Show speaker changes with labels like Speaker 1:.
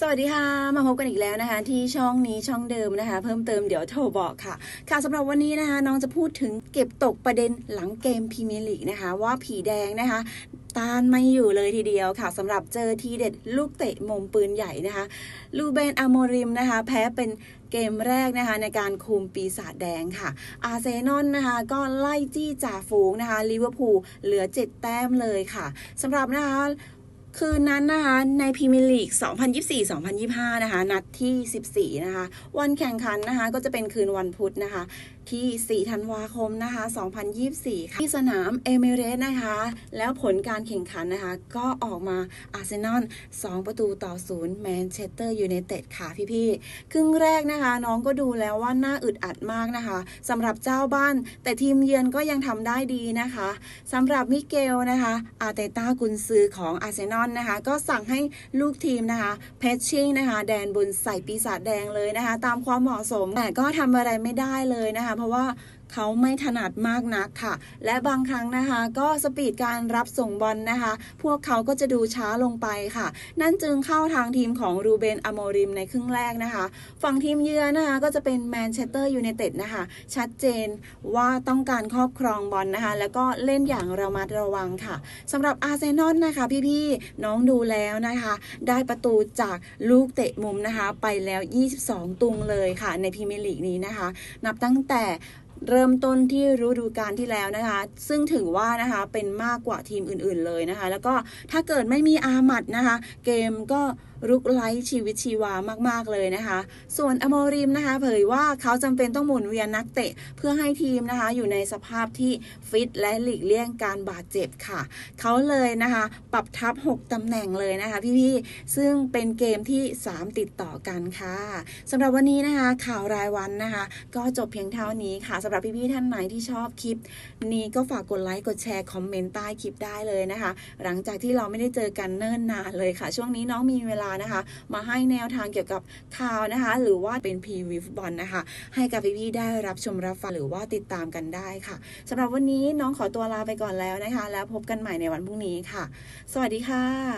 Speaker 1: สวัสดีค่ะ มาพบกันอีกแล้วนะคะ ที่ช่องนี้ช่องเดิมนะคะ เพิ่มเติมเดี๋ยวโทรบอกค่ะ ค่ะสำหรับวันนี้นะคะ น้องจะพูดถึงเก็บตกประเด็นหลังเกมพรีเมียร์ลีกนะคะ ว่าผีแดงนะคะต้านไม่อยู่เลยทีเดียวค่ะสำหรับเจอทีเด็ดลูกเตะมุมปืนใหญ่นะคะลูเบนอโมริมนะคะ แพ้เป็นเกมแรกนะคะในการคุมปีศาจแดงค่ะ อาร์เซนอลนะคะ ก็ไล่จี้จ่าฝูงนะคะลิเวอร์พูลเหลือ 7 แต้มเลยค่ะสำหรับนะคะ คืนนั้นนะคะในพรีเมียร์ลีก 2024-2025 นะคะ นัดที่ 14 นะคะ วันแข่งขันนะคะ ก็จะเป็นคืนวันพุธนะคะ ที่4ธันวาคมนะคะ 2024 ค่ะ ที่สนามเอมิเรตนะคะ แล้วผลการแข่งขันนะคะ ก็ออกมาอาร์เซนอล2ประตูต่อ0แมนเชสเตอร์ยูไนเต็ดค่ะพี่ๆ ครึ่งแรกนะคะ น้องก็ดูแล้วว่าน่าอึดอัดมากนะคะสำหรับเจ้าบ้าน แต่ทีมเยือนก็ยังทำได้ดีนะคะสำหรับมิเกลนะคะอาร์เตต้ากุนซือของอาร์เซนอลนะคะ ก็สั่งให้ลูกทีมนะคะเพชชิ่งนะคะ แดนบนใส่ปีศาจแดงเลยนะคะ ตามความเหมาะสมแต่ก็ทำอะไรไม่ได้เลยนะคะเพราะว่า เขาไม่ถนัดมากนักค่ะ และบางครั้งนะคะ ก็สปีดการรับส่งบอลนะคะ พวกเขาก็จะดูช้าลงไปค่ะ นั่นจึงเข้าทางทีมของรูเบนอโมริมในครึ่งแรกนะคะ ฝั่งทีมเยือนนะคะก็จะเป็นแมนเชสเตอร์ยูไนเต็ดนะคะ ชัดเจนว่าต้องการครอบครองบอลนะคะ แล้วก็เล่นอย่างระมัดระวังค่ะสำหรับอาร์เซนอลนะคะพี่ๆน้องดูแล้วนะคะ ได้ประตูจากลูกเตะมุมนะคะ ไปแล้ว 22 ตุงเลยค่ะ ในพรีเมียร์ลีกนี้นะคะ นับตั้งแต่ เริ่มต้นที่ฤดูกาลที่แล้วนะคะ ซึ่งถือว่านะคะเป็นมากกว่าทีมอื่นๆเลยนะคะ แล้วก็ถ้าเกิดไม่มีอาหมัดนะคะ เกมก็ รุกไร้ชีวิตชีวามากๆเลยนะคะ ส่วนอโมริมนะคะเผยว่าเขาจำเป็นต้องหมุนเวียนนักเตะ เพื่อให้ทีมนะคะอยู่ในสภาพที่ฟิตและหลีกเลี่ยงการบาดเจ็บค่ะ เขาเลยนะคะ ปรับทับ 6ตำแหน่งเลยนะคะพี่ๆ ซึ่งเป็นเกมที่ 3 ติดต่อกันค่ะสำหรับวันนี้นะคะข่าวรายวันนะคะ ก็จบเพียงเท่านี้ค่ะสำหรับพี่ๆท่านไหนที่ชอบคลิป นี้ก็ฝากกดไลค์กดแชร์คอมเมนต์ใต้คลิปได้เลยนะคะ หลังจากที่เราไม่ได้เจอกันเนิ่นนานเลยค่ะ ช่วงนี้น้องมีเวลานะคะ มาให้แนวทางเกี่ยวกับข่าวนะคะ หรือว่าเป็นพรีวิวฟุตบอลนะคะ ให้กับพี่ๆได้รับชมรับฟังหรือว่าติดตามกันได้ค่ะสำหรับวันนี้น้องขอตัวลาไปก่อนแล้วนะคะ แล้วพบกันใหม่ในวันพรุ่งนี้ค่ะ สวัสดีค่ะ